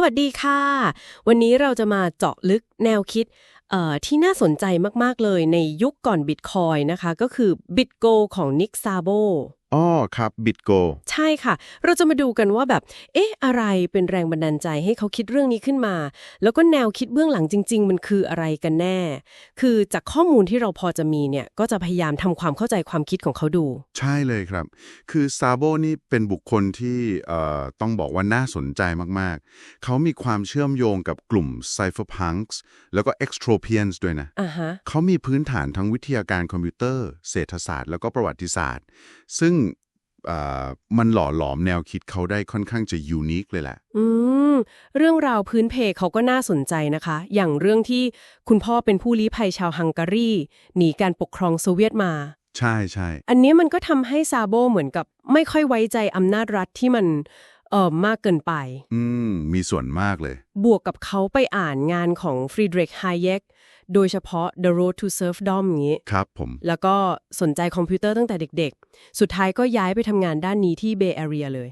สวัสดีค่ะ วันนี้เราจะมาเจาะลึกแนวคิดที่น่าสนใจมาก ๆ เลยในยุคก่อนบิตคอยนะคะ ก็คือบิตโกของนิกซาโบ อ๋อครับบิตโกใช่ค่ะ เราจะมาดูกันว่าแบบ เอ๊ะ อะไรเป็นแรงบันดาลใจให้เขาคิดเรื่องนี้ขึ้นมา แล้วก็แนวคิดเบื้องหลังจริง ๆ มันคืออะไรกันแน่ คือจากข้อมูลที่เราพอจะมีเนี่ย ก็จะพยายามทำความเข้าใจความคิดของเขาดู ใช่เลยครับ คือซาโบนี่เป็นบุคคลที่เอ่อต้องบอกว่าน่าสนใจมากๆ เขามีความเชื่อมโยงกับกลุ่ม Cypherpunks แล้วก็ Extropians ด้วยนะอ่าฮะเขามีพื้นฐานทั้งวิทยาการคอมพิวเตอร์ เศรษฐศาสตร์ แล้วก็ประวัติศาสตร์ ซึ่งเอ่อ มันหล่อหลอมแนวคิดเขาได้ค่อนข้างจะยูนิคเลยแหละ อืม เรื่องราวพื้นเพเขาก็น่าสนใจนะคะ อย่างเรื่องที่คุณพ่อเป็นผู้ลี้ภัยชาวฮังการีหนีการปกครองโซเวียตมา ใช่ใช่ อันนี้มันก็ทำให้ซาโบเหมือนกับไม่ค่อยไว้ใจอำนาจรัฐที่มัน เอ่อมากเกินไป อืม มีส่วนมากเลย บวกกับเขาไปอ่านงานของฟรีดริกไฮเยกโดยเฉพาะ The Road to Serfdom อย่างนี้ ครับผม แล้วก็สนใจคอมพิวเตอร์ตั้งแต่เด็กๆ สุดท้ายก็ย้ายไปทำงานด้านนี้ที่เบย์แอเรียเลย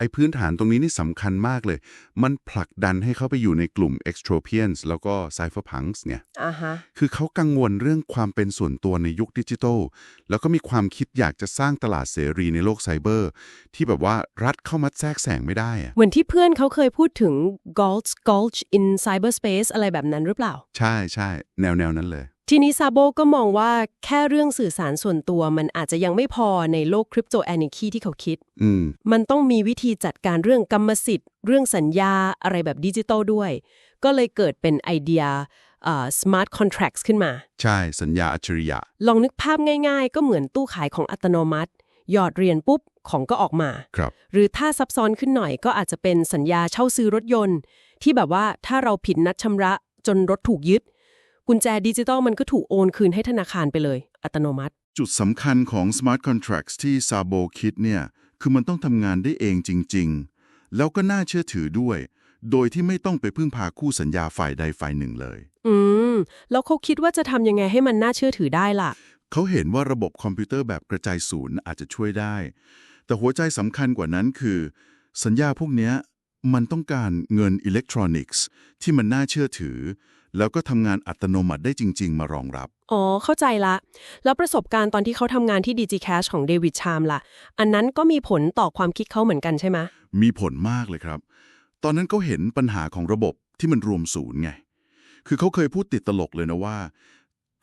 ไอ้พื้นฐานตรงนี้นี่สำคัญมากเลย มันผลักดันให้เขาไปอยู่ในกลุ่ม Extropians แล้วก็ Cypherpunks เนี่ยอ่าฮะคือเขากังวลเรื่องความเป็นส่วนตัวในยุคดิจิทัล แล้วก็มีความคิดอยากจะสร้างตลาดเสรีในโลกไซเบอร์ ที่แบบว่ารัฐเข้ามาแทรกแซงไม่ได้อะเหมือนที่เพื่อนเขาเคยพูดถึง Gulch Gulch in Cyberspace อะไรแบบนั้นหรือเปล่า ใช่ใช่แนวแนวนั้นเลย ทีนี้ซาโบก็มองว่าแค่เรื่องสื่อสารส่วนตัวมันอาจจะยังไม่พอในโลกคริปโตแอนิคีที่เขาคิด อืม มันต้องมีวิธีจัดการเรื่องกรรมสิทธิ์ เรื่องสัญญาอะไรแบบดิจิตอลด้วย ก็เลยเกิดเป็นไอเดียเอ่อ smart contracts ขึ้นมา ใช่สัญญาอัจฉริยะ ลองนึกภาพง่ายๆ ก็เหมือนตู้ขายของอัตโนมัติ หยอดเหรียญปุ๊บของก็ออกมา ครับ หรือถ้าซับซ้อนขึ้นหน่อยก็อาจจะเป็นสัญญาเช่าซื้อรถยนต์ ที่แบบว่าถ้าเราผิดนัดชำระจนรถถูกยึด กุญแจดิจิตอลมันก็ถูกโอนคืนให้ธนาคารไปเลย อัตโนมัติ จุดสำคัญของ Smart Contracts ที่ซาโบคิดเนี่ย คือมันต้องทำงานได้เองจริง ๆ แล้วก็น่าเชื่อถือด้วย โดยที่ไม่ต้องไปพึ่งพาคู่สัญญาฝ่ายใดฝ่ายหนึ่งเลย อืม แล้วเขาคิดว่าจะทำยังไงให้มันน่าเชื่อถือได้ล่ะ เขาเห็นว่าระบบคอมพิวเตอร์แบบกระจายศูนย์อาจจะช่วยได้ แต่หัวใจสำคัญกว่านั้นคือ สัญญาพวกเนี้ยมันต้องการเงินอิเล็กทรอนิกส์ที่มันน่าเชื่อถือ แล้วก็ทำงานอัตโนมัติได้จริง ๆ มารองรับ อ๋อ เข้าใจละ แล้วประสบการณ์ตอนที่เขาทำงานที่ DigiCash ของเดวิดชามล่ะ อันนั้นก็มีผลต่อความคิดเขาเหมือนกันใช่ไหมมีผลมากเลยครับ ตอนนั้นเขาเห็นปัญหาของระบบที่มันรวมศูนย์ไง คือเขาเคยพูดติดตลกเลยนะว่า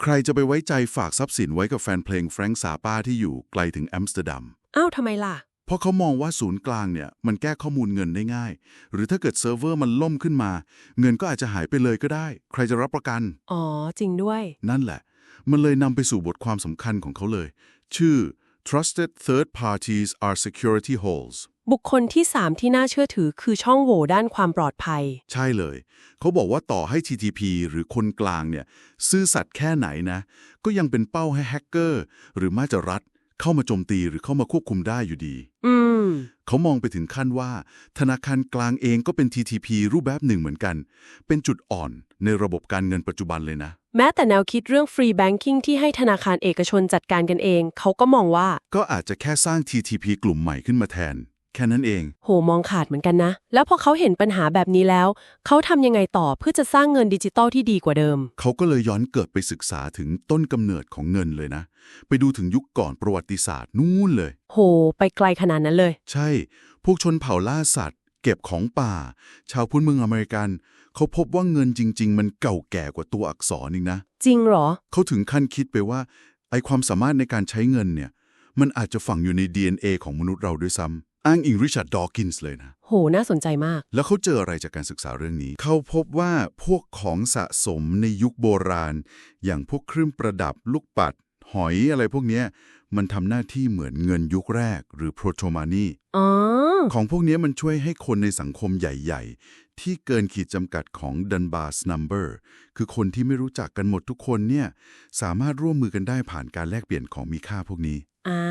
ใครจะไปไว้ใจฝากทรัพย์สินไว้กับแฟนเพลงแฟรงค์ซาป้าที่อยู่ไกลถึงแอมสเตอร์ดัม อ้าวทำไมล่ะ เพราะเขามองว่าศูนย์กลางเนี่ยมันแก้ข้อมูลเงินได้ง่าย หรือถ้าเกิดเซิร์ฟเวอร์มันล่มขึ้นมา เงินก็อาจจะหายไปเลยก็ได้ ใครจะรับประกัน อ๋อ จริงด้วย นั่นแหละ มันเลยนำไปสู่บทความสำคัญของเขาเลย ชื่อ trusted third parties are security holes บุคคลที่ 3 ที่น่าเชื่อถือคือช่องโหว่ด้านความปลอดภัย ใช่เลย เขาบอกว่าต่อให้ TTP หรือคนกลางเนี่ย ซื่อสัตย์แค่ไหนนะ ก็ยังเป็นเป้าให้แฮกเกอร์ หรือมาจะรัฐ เข้ามาโจมตีหรือเข้ามาควบคุมได้อยู่ดี อืม เขามองไปถึงขั้นว่า ธนาคารกลางเองก็เป็น TTP รูปแบบหนึ่งเหมือนกัน เป็นจุดอ่อนในระบบการเงินปัจจุบันเลยนะ แม้แต่แนวคิดเรื่อง free banking ที่ให้ธนาคารเอกชนจัดการกันเอง เขาก็มองว่า ก็อาจจะแค่สร้าง TTP กลุ่มใหม่ขึ้นมาแทน แค่นั้นเอง โหมองขาดเหมือนกันนะ แล้วพอเขาเห็นปัญหาแบบนี้แล้ว เขาทำยังไงต่อเพื่อจะสร้างเงินดิจิตอลที่ดีกว่าเดิม เขาก็เลยย้อนเกิดไปศึกษาถึงต้นกำเนิดของเงินเลยนะ ไปดูถึงยุคก่อนประวัติศาสตร์นู่นเลย โห ไปไกลขนาดนั้นเลย ใช่ พวกชนเผ่าล่าสัตว์ เก็บของป่า ชาวพื้นเมืองอเมริกัน เขาพบว่าเงินจริง ๆ มันเก่าแก่กว่าตัวอักษรอีกนะ จริงเหรอ เขาถึงขั้นคิดไปว่าไอความสามารถในการใช้เงินเนี่ย มันอาจจะฝังอยู่ใน DNA ของมนุษย์เราด้วยซ้ำ อ้างอิงริชาร์ดดอว์กินส์เลยนะ โห น่าสนใจมาก แล้วเขาเจออะไรจากการศึกษาเรื่องนี้ เขาพบว่าพวกของสะสมในยุคโบราณ อย่างพวกเครื่องประดับลูกปัด หอยอะไรพวกเนี้ยมันทำหน้าที่เหมือนเงินยุคแรก หรือ proto money อ๋อของพวกเนี้ยมันช่วยให้คนในสังคมใหญ่ ๆ ที่เกินขีดจำกัดของ Dunbar's number คือคนที่ไม่รู้จักกันหมดทุกคนเนี่ยสามารถร่วมมือกันได้ผ่านการแลกเปลี่ยนของมีค่าพวกนี้อ่า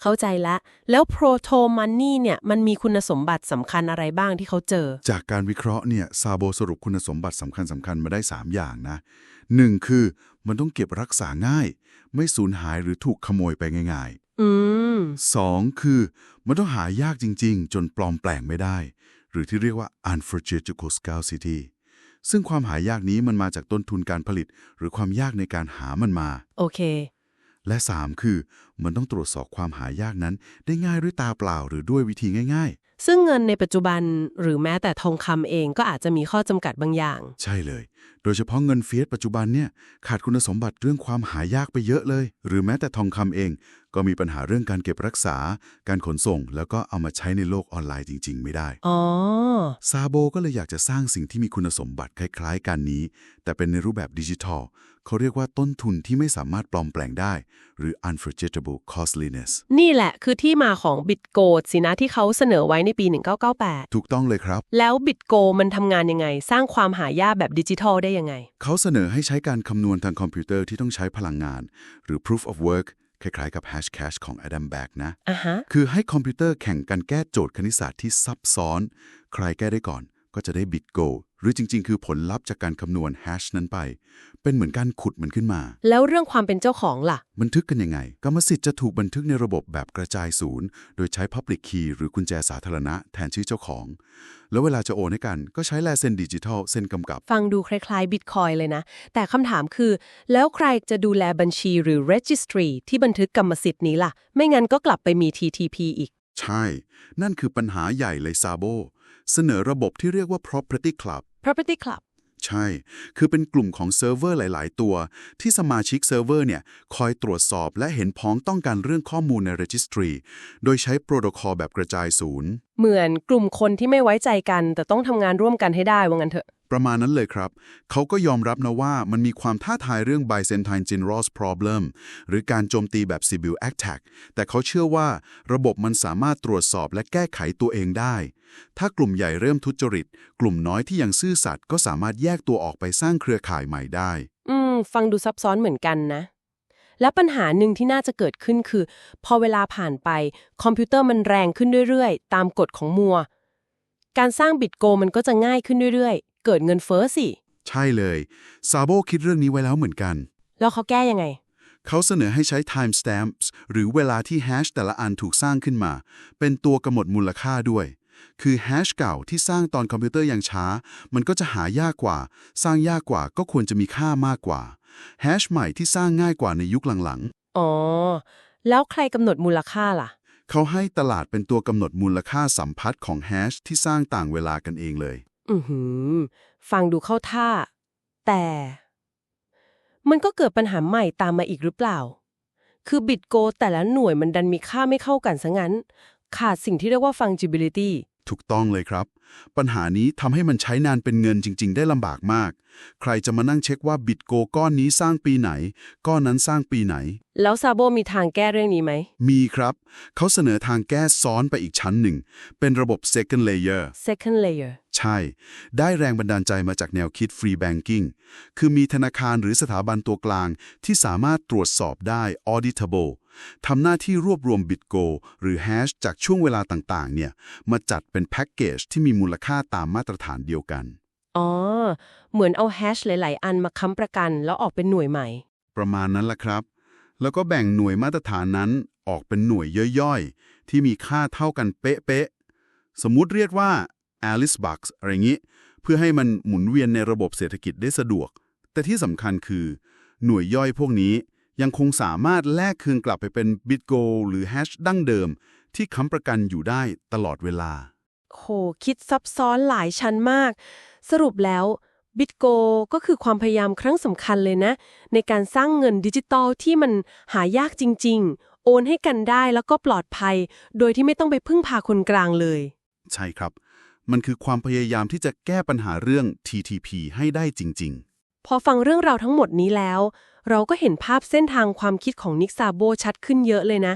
เข้าใจละแล้ว proto money เนี่ยมันมีคุณสมบัติสำคัญอะไรบ้างที่เขาเจอ จากการวิเคราะห์เนี่ยซาโบสรุปคุณสมบัติสำคัญสำคัญมาได้ 3 อย่างนะหนึ่งคือมันต้องเก็บรักษาง่าย ไม่สูญหายหรือถูกขโมยไปง่ายอืมๆ 2. คือมันต้องหายากจริง ๆ จนปลอมแปลงไม่ได้ หรือที่เรียกว่า unforgettable scarcity ซึ่งความหายากนี้มันมาจากต้นทุนการผลิต หรือความยากในการหามันมา โอเค และ 3 คือ มันต้องตรวจสอบความหายากนั้น ได้ง่ายด้วยตาเปล่าหรือด้วยวิธีง่ายซึ่งเงินในปัจจุบันหรือแม้แต่ทองคำเองก็อาจจะมีข้อจำกัดบางอย่างๆใช่เลย โดยเฉพาะเงินเฟียสปัจจุบันเนี่ยขาดคุณสมบัติเรื่องความหายากไปเยอะเลย หรือแม้แต่ทองคำเอง ก็มีปัญหาเรื่องการเก็บรักษา การขนส่ง แล้วก็เอามาใช้ในโลกออนไลน์จริง ๆ ไม่ได้อ๋อซาโบก็เลยอยากจะสร้างสิ่งที่มีคุณสมบัติคล้าย ๆ กันนี้ แต่เป็นในรูปแบบดิจิทัล เขาเรียกว่าต้นทุนที่ไม่สามารถปลอมแปลงได้ หรือ unforgettable costliness นี่แหละคือที่มาของบิตโกดสินะที่เขาเสนอไว้ในปี 1998 ถูกต้องเลยครับ แล้วบิตโกมันทำงานยังไง สร้างความหายากแบบดิจิทัลได้ยังไง เขาเสนอให้ใช้การคำนวณทางคอมพิวเตอร์ที่ต้องใช้พลังงาน หรือ proof of work คล้ายๆกับ hash cash ของ Adam Back นะอะฮะคือให้คอมพิวเตอร์แข่งกันแก้โจทย์คณิตศาสตร์ที่ซับซ้อน ใครแก้ได้ก่อน ก็จะได้บิตโกหรือจริง ๆ คือผลลัพธ์จากการคำนวณแฮชนั้นไป เป็นเหมือนการขุดมันขึ้นมา แล้วเรื่องความเป็นเจ้าของล่ะ บันทึกกันยังไง กรรมสิทธิ์จะถูกบันทึกในระบบแบบกระจายศูนย์ โดยใช้ Public Key หรือกุญแจสาธารณะแทนชื่อเจ้าของ แล้วเวลาจะโอนให้กันก็ใช้ลายเซ็นดิจิทัลเซ็นกำกับ ฟังดูคล้ายๆบิตคอยเลยนะ แต่คำถามคือ แล้วใครจะดูแลบัญชีหรือ registry ที่บันทึกกรรมสิทธิ์นี้ล่ะ ไม่งั้นก็กลับไปมี TTP อีก ใช่ นั่นคือปัญหาใหญ่เลยซาโบ เสนอระบบที่เรียกว่า property club property club ใช่ คือเป็นกลุ่มของเซิร์ฟเวอร์หลาย ๆ ตัว ที่สมาชิกเซิร์ฟเวอร์เนี่ยคอยตรวจสอบและเห็นพ้องต้องการเรื่องข้อมูลใน Registry โดยใช้โปรโตคอลแบบกระจายศูนย์ เหมือนกลุ่มคนที่ไม่ไว้ใจกัน แต่ต้องทำงานร่วมกันให้ได้ว่างั้นเถอะ ประมาณนั้นเลยครับ เขาก็ยอมรับนะว่ามันมีความท้าทายเรื่อง Byzantine Generals Problem หรือการโจมตีแบบ Sibyl Attack แต่เขาเชื่อว่าระบบมันสามารถตรวจสอบและแก้ไขตัวเองได้ ถ้ากลุ่มใหญ่เริ่มทุจริต กลุ่มน้อยที่ยังซื่อสัตย์ก็สามารถแยกตัวออกไปสร้างเครือข่ายใหม่ได้ อืม ฟังดูซับซ้อนเหมือนกันนะ และปัญหาหนึ่งที่น่าจะเกิดขึ้นคือ พอเวลาผ่านไป คอมพิวเตอร์มันแรงขึ้นเรื่อยๆ ตามกฎของมัว การสร้างบิตโกมันก็จะง่ายขึ้นเรื่อยๆ เกิดเงินเฟ้อสิ ใช่เลยซาโบคิดเรื่องนี้ไว้แล้วเหมือนกัน แล้วเขาแก้ยังไง เขาเสนอให้ใช้ time stamps หรือเวลาที่แฮชแต่ละอันถูกสร้างขึ้นมา เป็นตัวกำหนดมูลค่าด้วย คือแฮชเก่าที่สร้างตอนคอมพิวเตอร์ยังช้า มันก็จะหายากกว่า สร้างยากกว่าก็ควรจะมีค่ามากกว่าแฮชใหม่ที่สร้างง่ายกว่าในยุคหลังอ๋อ แล้วใครกำหนดมูลค่าล่ะๆเขาให้ตลาดเป็นตัวกำหนดมูลค่าสัมพัทธ์ของแฮชที่สร้างต่างเวลากันเองเลย อือหือ ฟังดูเข้าท่า แต่ มันก็เกิดปัญหาใหม่ตามมาอีกหรือเปล่า คือบิตโกแต่ละหน่วยมันดันมีค่าไม่เข้ากันซะงั้น ขาดสิ่งที่เรียกว่า fungibility ถูกต้องเลยครับ ปัญหานี้ทำให้มันใช้นานเป็นเงินจริง ๆ ได้ลำบากมาก ใครจะมานั่งเช็คว่าบิตโกก้อนนี้สร้างปีไหน ก้อนนั้นสร้างปีไหน แล้วซาโบมีทางแก้เรื่องนี้ไหม มีครับ เขาเสนอทางแก้ซ้อนไปอีกชั้นหนึ่ง เป็นระบบ second layer second layer ใช่ ได้แรงบันดาลใจมาจากแนวคิด free banking คือมีธนาคารหรือสถาบันตัวกลางที่สามารถตรวจสอบได้ auditable ทำหน้าที่รวบรวมบิตโกหรือแฮชจากช่วงเวลาต่างๆ เนี่ย มาจัดเป็นแพ็กเกจที่มีมูลค่าตามมาตรฐานเดียวกัน อ๋อ เหมือนเอาแฮชหลาย ๆ อันมาค้ำประกันแล้วออกเป็นหน่วยใหม่ ประมาณนั้นละครับ แล้วก็แบ่งหน่วยมาตรฐานนั้นออกเป็นหน่วยย่อยๆ ที่มีค่าเท่ากันเป๊ะๆ สมมุติเรียกว่า Alice Bucks อะไรอย่างนี้ เพื่อให้มันหมุนเวียนในระบบเศรษฐกิจได้สะดวก แต่ที่สำคัญคือหน่วยย่อยพวกนี้ยังคงสามารถแลกคืนกลับไปเป็น Bitgo หรือแฮชดั้งเดิม ที่ค้ำประกันอยู่ได้ตลอดเวลา โห คิดซับซ้อนหลายชั้นมาก สรุปแล้วบิตโกก็คือความพยายามครั้งสำคัญเลยนะ ในการสร้างเงินดิจิตอลที่มันหายากจริง ๆ โอนให้กันได้แล้วก็ปลอดภัย โดยที่ไม่ต้องไปพึ่งพาคนกลางเลย ใช่ครับ มันคือความพยายามที่จะแก้ปัญหาเรื่อง TTP ให้ได้จริง ๆ พอฟังเรื่องราวทั้งหมดนี้แล้ว เราก็เห็นภาพเส้นทางความคิดของนิกซาโบชัดขึ้นเยอะเลยนะ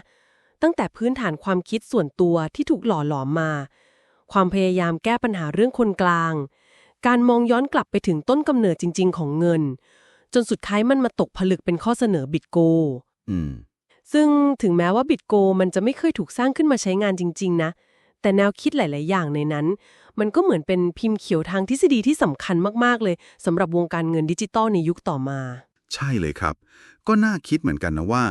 ตั้งแต่พื้นฐานความคิดส่วนตัวที่ถูกหล่อหลอมมา ความพยายามแก้ปัญหาเรื่องคนกลาง การมองย้อนกลับไปถึงต้นกำเนิดจริง ๆ ของเงิน จนสุดท้ายมันมาตกผลึกเป็นข้อเสนอบิตโกอืมซึ่งถึงแม้ว่าบิตโกมันจะไม่เคยถูกสร้างขึ้นมาใช้งานจริง ๆ นะ แต่แนวคิดหลาย ๆ อย่างในนั้น มันก็เหมือนเป็นพิมพ์เขียวทางทฤษฎีที่สำคัญมากๆ เลยสำหรับวงการเงินดิจิตอลในยุคต่อมา ใช่เลยครับ ก็น่าคิดเหมือนกันนะว่า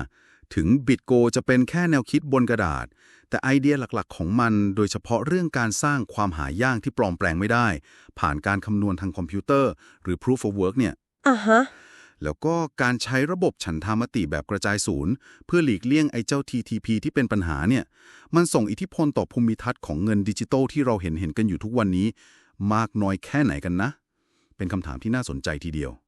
ถึงบิตโกจะเป็นแค่แนวคิดบนกระดาษแต่ แต่ไอเดียหลักๆ ของมันโดยเฉพาะเรื่องการสร้างความหายากที่ปลอมแปลงไม่ได้ ผ่านการคำนวณทางคอมพิวเตอร์ หรือ proof of work เนี่ยอะฮะแล้วก็การใช้ระบบฉันทามติแบบกระจายศูนย์ เพื่อหลีกเลี่ยงไอ้เจ้า TTP ที่เป็นปัญหาเนี่ย มันส่งอิทธิพลต่อภูมิทัศน์ของเงินดิจิตอลที่เราเห็นเห็นกันอยู่ทุกวันนี้ มากน้อยแค่ไหนกันนะ เป็นคำถามที่น่าสนใจทีเดียว